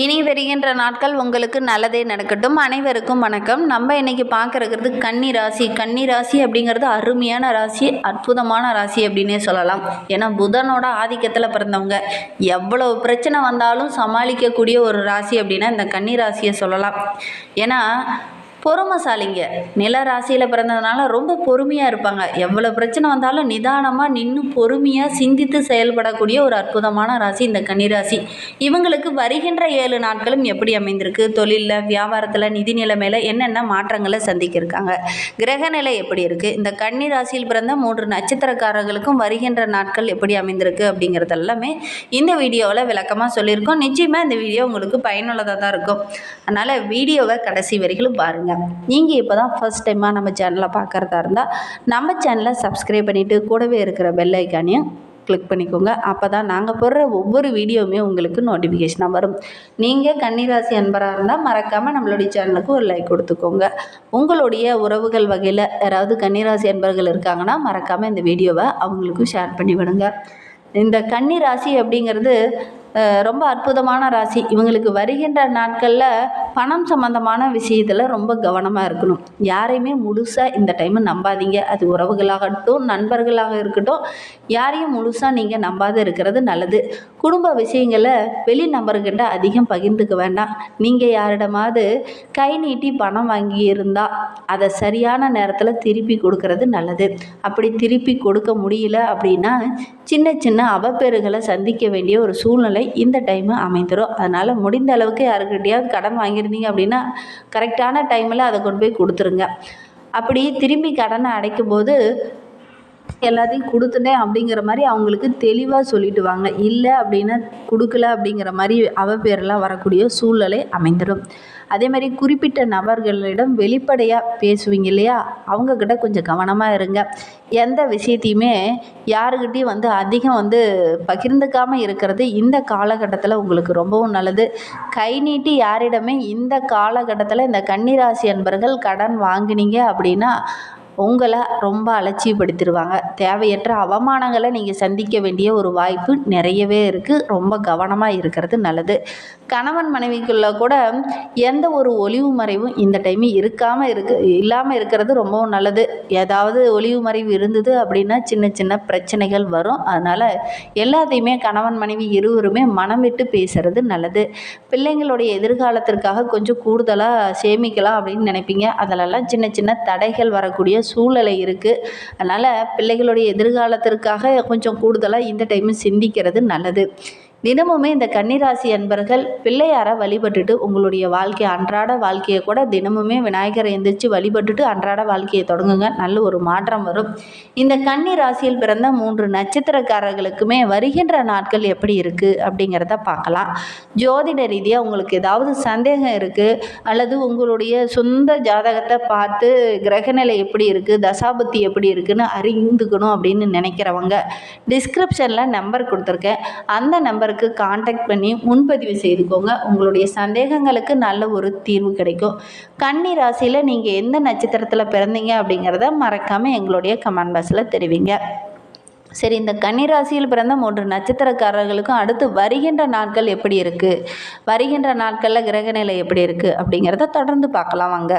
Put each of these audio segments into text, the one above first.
இனி வருகின்ற நாட்கள் உங்களுக்கு நல்லதே நடக்கட்டும். அனைவருக்கும் வணக்கம். நம்ம இன்னைக்கு பார்க்கறது கன்னி ராசி. கன்னி ராசி அப்படிங்கிறது அருமையான ராசி அற்புதமான ராசி அப்படின்னே சொல்லலாம். ஏன்னா புதனோட ஆதிக்கத்தில் பிறந்தவங்க. எவ்வளவு பிரச்சனை வந்தாலும் சமாளிக்கக்கூடிய ஒரு ராசி அப்படின்னா இந்த கன்னி ராசியை சொல்லலாம். ஏன்னா பொறுமைசாலிங்க. நில ராசியில் பிறந்ததுனால ரொம்ப பொறுமையாக இருப்பாங்க. எவ்வளோ பிரச்சனை வந்தாலும் நிதானமாக நின்று பொறுமையாக சிந்தித்து செயல்படக்கூடிய ஒரு அற்புதமான ராசி இந்த கன்னிராசி. இவங்களுக்கு வருகின்ற ஏழு நாட்களும் எப்படி அமைந்திருக்கு? தொழிலில் வியாபாரத்தில் நிதி நிலைமையில் என்னென்ன மாற்றங்களை சந்திக்கிருக்காங்க? கிரக நிலை எப்படி இருக்குது இந்த கன்னி ராசியில் பிறந்த மூன்று நட்சத்திரக்காரர்களுக்கும் வருகின்ற நாட்கள் எப்படி அமைந்திருக்கு அப்படிங்கிறது எல்லாமே இந்த வீடியோவில் விளக்கமாக சொல்லியிருக்கோம். நிச்சயமாக இந்த வீடியோ உங்களுக்கு பயனுள்ளதாக தான் இருக்கும். அதனால் வீடியோவை கடைசி வரைக்கும் பாருங்கள் நீங்கள் இப்போ தான் ஃபர்ஸ்ட் டைமாக நம்ம சேனலை பார்க்குறதா இருந்தால் நம்ம சேனலை சப்ஸ்கிரைப் பண்ணிவிட்டு கூடவே இருக்கிற பெல் ஐக்கானையும் கிளிக் பண்ணிக்கோங்க. அப்போ தான் நாங்கள் போடுற ஒவ்வொரு வீடியோவுமே உங்களுக்கு நோட்டிஃபிகேஷனாக வரும். நீங்கள் கன்னிராசி அன்பராக இருந்தால் மறக்காமல் நம்மளுடைய சேனலுக்கு ஒரு லைக் கொடுத்துக்கோங்க. உங்களுடைய உறவுகள் வகையில் யாராவது கன்னிராசி அன்பர்கள் இருக்காங்கன்னா மறக்காமல் இந்த வீடியோவை அவங்களுக்கும் ஷேர் பண்ணி விடுங்க. இந்த கன்னி ராசி அப்படிங்கிறது ரொம்ப அற்புதமான ராசி. இவங்களுக்கு வருகின்ற நாட்களில் பணம் சம்மந்தமான விஷயத்தில் ரொம்ப கவனமாக இருக்கணும். யாரையுமே முழுசாக இந்த டைமு நம்பாதீங்க. அது உறவுகளாகட்டும் நண்பர்களாக இருக்கட்டும் யாரையும் முழுசாக நீங்கள் நம்பாத இருக்கிறது நல்லது. குடும்ப விஷயங்களை வெளி நபர்கிட்ட அதிகம் பகிர்ந்துக்க வேண்டாம். நீங்கள் யாரிடமாவது கை நீட்டி பணம் வாங்கி இருந்தால் அதை சரியான நேரத்தில் திருப்பி கொடுக்கறது நல்லது. அப்படி திருப்பி கொடுக்க முடியல அப்படின்னா சின்ன சின்ன அவப்பேறுகளை சந்திக்க வேண்டிய ஒரு சூழ்நிலை இந்த டைமு அமைந்துடும் அதனால் முடிந்த அளவுக்கு யாருக்கிட்டையாவது கடன் வாங்கி வாங்கியிருந்தீங்க அப்படின்னா கரெக்டான டைமில் அதை கொண்டு போய் கொடுத்துருங்க. அப்படி திரும்பி கடனை அடைக்கும் போது எல்லாத்தையும் கொடுத்துட்டேன் அப்படிங்கிற மாதிரி அவங்களுக்கு தெளிவாக சொல்லிட்டு வாங்க இல்லை அப்படின்னா கொடுக்கல அப்படிங்கிற மாதிரி அவ பேரெல்லாம் வரக்கூடிய சூழ்நிலை அமைந்துடும். அதே மாதிரி குறிப்பிட்ட நபர்களிடம் வெளிப்படையாக பேசுவீங்க இல்லையா? அவங்கக்கிட்ட கொஞ்சம் கவனமாக இருங்க. எந்த விஷயத்தையுமே யாருக்கிட்டையும் வந்து அதிகம் வந்து பகிர்ந்துக்காமல் இருக்கிறது இந்த காலகட்டத்தில் உங்களுக்கு ரொம்பவும் நல்லது. கை நீட்டி யாரிடமே இந்த காலகட்டத்தில் இந்த கன்னிராசி அன்பர்கள் கடன் வாங்கினீங்க அப்படின்னா உங்களை ரொம்ப அலட்சியப்படுத்திடுவாங்க. தேவையற்ற அவமானங்களை நீங்கள் சந்திக்க வேண்டிய ஒரு வாய்ப்பு நிறையவே இருக்குது ரொம்ப கவனமாக இருக்கிறது நல்லது. கணவன் மனைவிக்குள்ள கூட எந்த ஒரு ஒளிவு மறைவும் இந்த டைம் இருக்காமல் இருக்கு இல்லாமல் இருக்கிறது ரொம்பவும் நல்லது. ஏதாவது ஒளிவு மறைவு இருந்தது அப்படின்னா சின்ன சின்ன பிரச்சனைகள் வரும். அதனால் எல்லாத்தையுமே கணவன் மனைவி இருவருமே மனம் விட்டு பேசுறது நல்லது. பிள்ளைங்களுடைய எதிர்காலத்திற்காக கொஞ்சம் கூடுதலாக சேமிக்கலாம் அப்படின்னு நினைப்பீங்க. அதிலெல்லாம் சின்ன சின்ன தடைகள் வரக்கூடிய சூழ்நிலை இருக்குது அதனால் பிள்ளைகளுடைய எதிர்காலத்திற்காக கொஞ்சம் கூடுதலாக இந்த டைமு சிந்திக்கிறது நல்லது. தினமுமே இந்த கன்னிராசி அன்பர்கள் பிள்ளையாரை வழிபட்டுட்டு உங்களுடைய வாழ்க்கை அன்றாட வாழ்க்கையை கூட தினமுமே விநாயகரை எந்திரிச்சு வழிபட்டுட்டு அன்றாட வாழ்க்கையை தொடங்குங்க. நல்ல ஒரு மாற்றம் வரும். இந்த கன்னி ராசியில் பிறந்த மூன்று நட்சத்திரக்காரர்களுக்குமே வருகின்ற நாட்கள் எப்படி இருக்குது அப்படிங்கிறத பார்க்கலாம். ஜோதிட ரீதியாக உங்களுக்கு ஏதாவது சந்தேகம் இருக்குது அல்லது உங்களுடைய சொந்த ஜாதகத்தை பார்த்து கிரகநிலை எப்படி இருக்குது தசாபுத்தி எப்படி இருக்குன்னு அறிந்துக்கணும் அப்படின்னு நினைக்கிறவங்க டிஸ்கிரிப்ஷனில் நம்பர் கொடுத்துருக்கேன். அந்த நம்பருக்கு காண்டாக்ட் பண்ணி முன்பதிவு செய்துக்கோங்க. உங்களுடைய சந்தேகங்களுக்கு நல்ல ஒரு தீர்வு கிடைக்கும். கன்னி ராசியில் நீங்கள் எந்த நட்சத்திரத்தில் பிறந்தீங்க அப்படிங்கிறத மறக்காமல் எங்களுடைய கமெண்ட் பாக்ஸில் தெரிவிங்க. சரி இந்த கன்னிராசியில் பிறந்த மூன்று நட்சத்திரக்காரர்களுக்கும் அடுத்து வருகின்ற நாட்கள் எப்படி இருக்குது வருகின்ற நாட்களில் கிரகநிலை எப்படி இருக்குது அப்படிங்கிறத தொடர்ந்து பார்க்கலாம் வாங்க.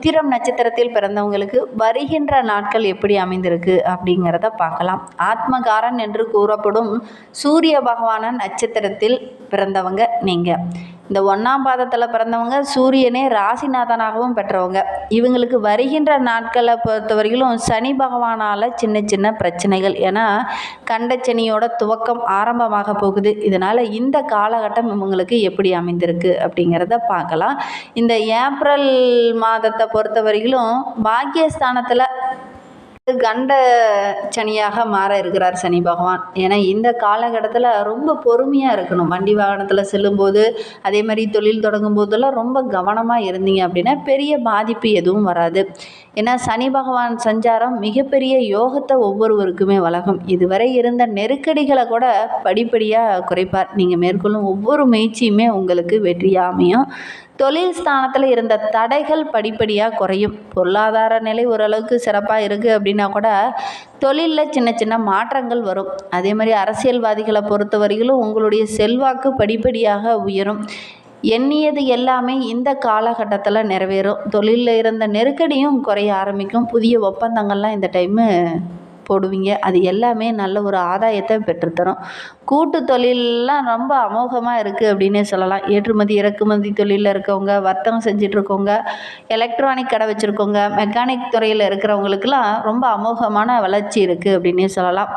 உத்திரம் நட்சத்திரத்தில் பிறந்தவங்களுக்கு வருகின்ற நாட்கள் எப்படி அமைந்திருக்கு அப்படிங்கிறத பார்க்கலாம். ஆத்மகாரன் என்று கூறப்படும் சூரிய பகவான நட்சத்திரத்தில் பிறந்தவங்க நீங்கள் இந்த ஒன்றாம் பாதத்தில் பிறந்தவங்க சூரியனே ராசிநாதனாகவும் பெற்றவங்க. இவங்களுக்கு வருகின்ற நாட்களை பொறுத்தவரையிலும் சனி பகவானால் சின்ன சின்ன பிரச்சனைகள். ஏன்னா கண்டச்சனியோட துவக்கம் ஆரம்பமாக போகுது. இதனால் இந்த காலகட்டம் இவங்களுக்கு எப்படி அமைந்திருக்கு அப்படிங்கிறத பார்க்கலாம். இந்த ஏப்ரல் மாதத்தை பொறுத்தவரையிலும் பாக்கியஸ்தானத்தில் கண்ட சனியாக மாற இருக்கிறார் சனி பகவான். ஏன்னா இந்த காலகட்டத்தில் ரொம்ப பொறுமையாக இருக்கணும். வண்டி வாகனத்தில் செல்லும்போது அதே மாதிரி தொழில் தொடங்கும் போதெல்லாம் ரொம்ப கவனமாக இருந்தீங்க அப்படின்னா பெரிய பாதிப்பு எதுவும் வராது. ஏன்னா சனி பகவான் சஞ்சாரம் மிகப்பெரிய யோகத்தை ஒவ்வொருவருக்குமே வழங்கும். இதுவரை இருந்த நெருக்கடிகளை கூட படிப்படியாக குறைப்பார். நீங்கள் மேற்கொள்ளும் ஒவ்வொரு முயற்சியுமே உங்களுக்கு வெற்றியாமையும் தொழில் ஸ்தானத்தில் இருந்த தடைகள் படிப்படியாக குறையும். பொருளாதார நிலை ஓரளவுக்கு சிறப்பாக இருக்குது அப்படின்னா கூட தொழிலில் சின்ன சின்ன மாற்றங்கள் வரும். அதே மாதிரி அரசியல்வாதிகளை பொறுத்தவரையிலும் உங்களுடைய செல்வாக்கு படிப்படியாக உயரும். எண்ணியது எல்லாமே இந்த காலகட்டத்தில் நிறைவேறும். தொழிலில் இருந்த நெருக்கடியும் குறைய ஆரம்பிக்கும். புதிய ஒப்பந்தங்கள்லாம் இந்த டைமு போடுவீங்க. அது எல்லாமே நல்ல ஒரு ஆதாயத்தை பெற்றுத்தரும். கூட்டு தொழிலெலாம் ரொம்ப அமோகமாக இருக்குது அப்படின்னே சொல்லலாம். ஏற்றுமதி இறக்குமதி தொழிலில் இருக்கவங்க வர்த்தகம் செஞ்சிட்ருக்கவங்க எலக்ட்ரானிக் கடை வச்சுருக்கவங்க மெக்கானிக் துறையில் இருக்கிறவங்களுக்கெல்லாம் ரொம்ப அமோகமான வளர்ச்சி இருக்குது அப்படின்னே சொல்லலாம்.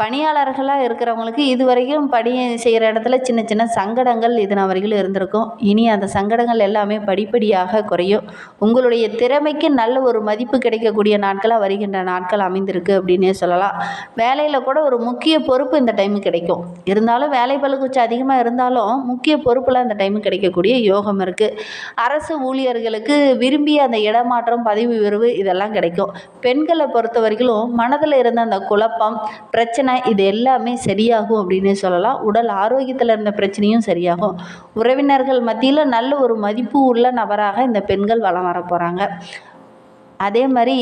பணியாளர்களாக இருக்கிறவங்களுக்கு இது வரைக்கும் பணி செய்கிற இடத்துல சின்ன சின்ன சங்கடங்கள் இதனால் வரைக்கும் இருந்திருக்கும். இனி அந்த சங்கடங்கள் எல்லாமே படிப்படியாக குறையும். உங்களுடைய திறமைக்கு நல்ல ஒரு மதிப்பு கிடைக்கக்கூடிய நாட்களாக வருகின்ற நாட்கள் அமைந்திருக்கு அப்படின்னே சொல்லலாம். வேலையில் கூட ஒரு முக்கிய பொறுப்பு இந்த டைம் கிடைக்கும். இருந்தாலும் வேலை பளு அதிகமாக இருந்தாலும் முக்கிய பொறுப்பில் அந்த டைமு கிடைக்கக்கூடிய யோகம் இருக்குது அரசு ஊழியர்களுக்கு விரும்பிய அந்த இடமாற்றம் பதவி உயர்வு இதெல்லாம் கிடைக்கும். பெண்களை பொறுத்த வரைக்கும் மனதில் இருந்த அந்த குழப்பம் பிரச்சனை இது எல்லாமே சரியாகும் அப்படின்னே சொல்லலாம். உடல் ஆரோக்கியத்தில் இருந்த பிரச்சனையும் சரியாகும். உறவினர்கள் மத்தியில் நல்ல ஒரு மதிப்பு உள்ள நபராக இந்த பெண்கள் வலம் வர போகிறாங்க அதே மாதிரி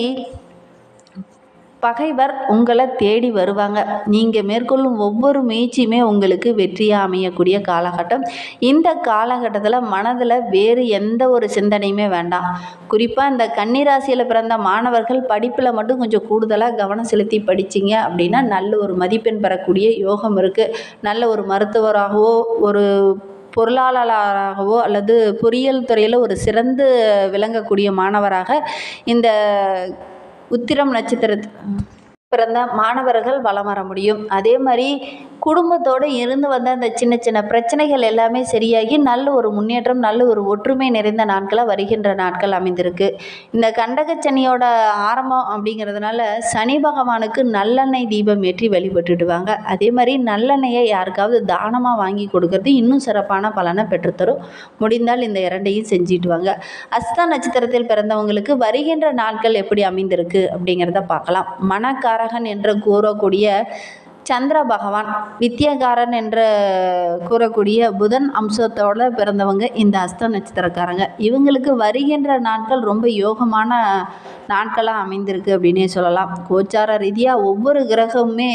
பகைவர் உங்களை தேடி வருவாங்க. நீங்கள் மேற்கொள்ளும் ஒவ்வொரு முயற்சியுமே உங்களுக்கு வெற்றியாக அமையக்கூடிய காலகட்டம். இந்த காலகட்டத்தில் மனதில் வேறு எந்த ஒரு சிந்தனையுமே வேண்டாம். குறிப்பாக இந்த கன்னிராசியில் பிறந்த மாணவர்கள் படிப்பில் மட்டும் கொஞ்சம் கூடுதலாக கவனம் செலுத்தி படிச்சிங்க அப்படின்னா நல்ல ஒரு மதிப்பெண் பெறக்கூடிய யோகம் இருக்குது நல்ல ஒரு மருத்துவராகவோ ஒரு பொருளாளராகவோ அல்லது பொறியியல் துறையில் ஒரு சிறந்து விளங்கக்கூடிய மாணவராக இந்த உத்திரம் நட்சத்திரத்து பிறந்த மாணவர்கள் வலம் வர முடியும். அதே மாதிரி குடும்பத்தோடு இருந்து வந்த அந்த சின்ன சின்ன பிரச்சனைகள் எல்லாமே சரியாகி நல்ல ஒரு முன்னேற்றம் நல்ல ஒரு ஒற்றுமை நிறைந்த நாட்களாக வருகின்ற நாட்கள் அமைந்திருக்கு. இந்த கண்டகச்சனியோட ஆரம்பம் அப்படிங்கிறதுனால சனி பகவானுக்கு நல்லெண்ணெய் தீபம் ஏற்றி வழிபட்டுடுவாங்க. அதே மாதிரி நல்லெண்ணெயை யாருக்காவது தானமாக வாங்கி கொடுக்கறது இன்னும் சிறப்பான பலனை பெற்றுத்தரும். முடிந்தால் இந்த இரண்டையும் செஞ்சிடுவாங்க. அஸ்தா நட்சத்திரத்தில் பிறந்தவங்களுக்கு வருகின்ற நாட்கள் எப்படி அமைந்திருக்கு அப்படிங்கிறத பார்க்கலாம். மனக்காரகன் என்று கூறக்கூடிய சந்திர பகவான் வித்தியகாரன் என்று கூறக்கூடிய புதன் அம்சத்தோடு பிறந்தவங்க இந்த அஸ்த நட்சத்திரக்காரங்க. இவங்களுக்கு வருகின்ற நாட்கள் ரொம்ப யோகமான நாட்களாக அமைந்திருக்கு அப்படின்னே சொல்லலாம். கோச்சார ரீதியாக ஒவ்வொரு கிரகமுமே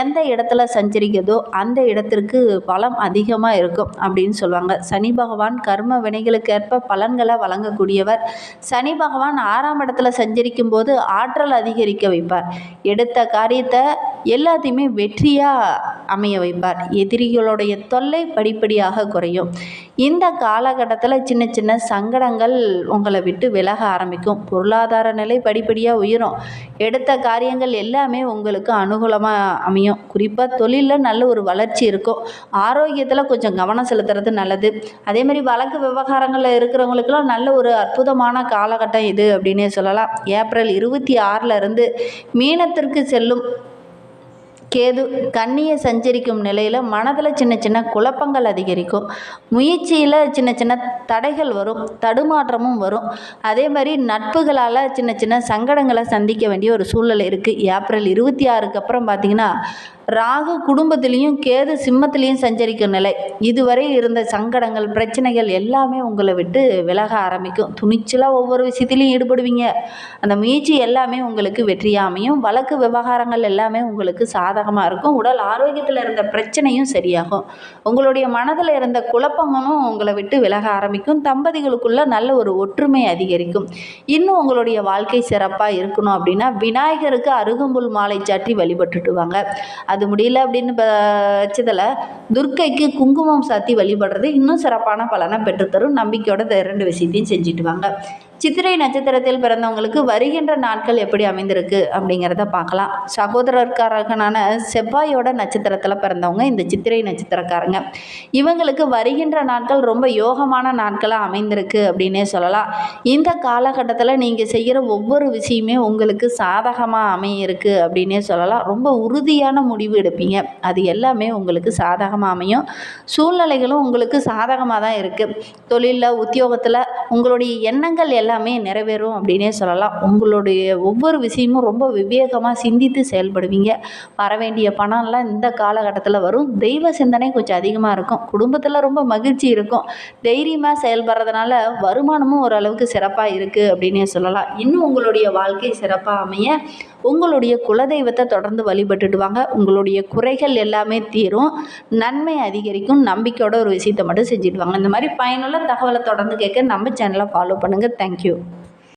எந்த இடத்துல சஞ்சரிக்கிறதோ அந்த இடத்திற்கு பலம் அதிகமாக இருக்கும் அப்படின்னு சொல்லுவாங்க. சனி பகவான் கர்ம வினைகளுக்கேற்ப பலன்களை வழங்கக்கூடியவர். சனி பகவான் ஆறாம் இடத்துல சஞ்சரிக்கும் போது ஆற்றல் அதிகரிக்க வைப்பார். எடுத்த காரியத்தை எல்லாத்தையுமே வெற்றியாக அமைய வைப்பார். எதிரிகளுடைய தொல்லை படிப்படியாக குறையும். இந்த காலகட்டத்தில் சின்ன சின்ன சங்கடங்கள் உங்களை விட்டு விலக ஆரம்பிக்கும். பொருளாதார நிலை படிப்படியாக உயரும். எடுத்த காரியங்கள் எல்லாமே உங்களுக்கு அனுகூலமாக அமையும். குறிப்பாக தொழிலில் நல்ல ஒரு வளர்ச்சி இருக்கும். ஆரோக்கியத்தில் கொஞ்சம் கவனம் செலுத்துறது நல்லது. அதே மாதிரி வழக்கு விவகாரங்களில் இருக்கிறவங்களுக்கெல்லாம் நல்ல ஒரு அற்புதமான காலகட்டம் இது அப்படின்னே சொல்லலாம். ஏப்ரல் இருபத்தி ஆறில் இருந்து மீனத்திற்கு செல்லும் கேது கண்ணியை சஞ்சரிக்கும் நிலையில் மனதில் சின்ன சின்ன குழப்பங்கள் அதிகரிக்கும். முயற்சியில் சின்ன சின்ன தடைகள் வரும் தடுமாற்றமும் வரும். அதே மாதிரி நட்புகளால் சின்ன சின்ன சங்கடங்களை சந்திக்க வேண்டிய ஒரு சூழ்நிலை இருக்குது ஏப்ரல் இருபத்தி ஆறுக்கு அப்புறம் பார்த்திங்கன்னா ராகு குடும்பத்திலையும் கேது சிம்மத்திலையும் சஞ்சரிக்கும் நிலை. இதுவரை இருந்த சங்கடங்கள் பிரச்சனைகள் எல்லாமே உங்களை விட்டு விலக ஆரம்பிக்கும். துணிச்சலாக ஒவ்வொரு விஷயத்திலையும் ஈடுபடுவீங்க. அந்த முயற்சி எல்லாமே உங்களுக்கு வெற்றியாமையும் வழக்கு விவகாரங்கள் எல்லாமே உங்களுக்கு சாதகமாக இருக்கும். உடல் ஆரோக்கியத்தில் இருந்த பிரச்சனையும் சரியாகும். உங்களுடைய மனதில் இருந்த குழப்பங்களும் உங்களை விட்டு விலக ஆரம்பிக்கும். தம்பதிகளுக்குள்ள நல்ல ஒரு ஒற்றுமை அதிகரிக்கும். இன்னும் உங்களுடைய வாழ்க்கை சிறப்பாக இருக்கணும் அப்படின்னா விநாயகருக்கு அருகம்புல் மாலை சாற்றி வழிபட்டுட்டு வாங்க. அது முடியல அப்படின்னு பட்சத்தில் துர்க்கைக்கு குங்குமம் சாத்தி வழிபடுறது இன்னும் சிறப்பான பலனை பெற்றுத்தரும். நம்பிக்கையோட இந்த இரண்டு விஷயத்தையும் செஞ்சுட்டு வாங்க. சித்திரை நட்சத்திரத்தில் பிறந்தவங்களுக்கு வருகின்ற நாட்கள் எப்படி அமைந்திருக்கு அப்படிங்கிறத பார்க்கலாம். சகோதரர்காரகனான செவ்வாயோட நட்சத்திரத்தில் பிறந்தவங்க இந்த சித்திரை நட்சத்திரக்காரங்க. இவங்களுக்கு வருகின்ற நாட்கள் ரொம்ப யோகமான நாட்களாக அமைந்திருக்கு அப்படின்னே சொல்லலாம். இந்த காலகட்டத்தில் நீங்கள் செய்கிற ஒவ்வொரு விஷயமே உங்களுக்கு சாதகமாக அமையிருக்கு அப்படின்னே சொல்லலாம். ரொம்ப உறுதியான முடிவு எடுப்பீங்க. அது எல்லாமே உங்களுக்கு சாதகமாக அமையும். சூழ்நிலைகளும் உங்களுக்கு சாதகமாக தான் இருக்குது தொழிலில் உத்தியோகத்தில் உங்களுடைய எண்ணங்கள் எல்லாமே நிறைவேறும் அப்படின்னே சொல்லலாம். உங்களுடைய ஒவ்வொரு விஷயமும் ரொம்ப விவேகமாக சிந்தித்து செயல்படுவீங்க. வர வேண்டிய பணம்லாம் இந்த காலகட்டத்தில் வரும். தெய்வ சிந்தனை கொஞ்சம் அதிகமாக இருக்கும். குடும்பத்தில் ரொம்ப மகிழ்ச்சி இருக்கும். தைரியமாக செயல்படுறதுனால வருமானமும் ஓரளவுக்கு சிறப்பாக இருக்குது அப்படின்னே சொல்லலாம். இன்னும் உங்களுடைய வாழ்க்கை சிறப்பாக அமைய உங்களுடைய குலதெய்வத்தை தொடர்ந்து வழிபட்டுடுவாங்க உங்களுடைய குறைகள் எல்லாமே தீரும். நன்மை அதிகரிக்கும். நம்பிக்கையோட ஒரு விஷயத்தை மட்டும் செஞ்சுடுவாங்க இந்த மாதிரி பயனுள்ள தகவலை தொடர்ந்து கேட்க நம்ம சேனலை ஃபாலோ பண்ணுங்கள் தேங்க்யூ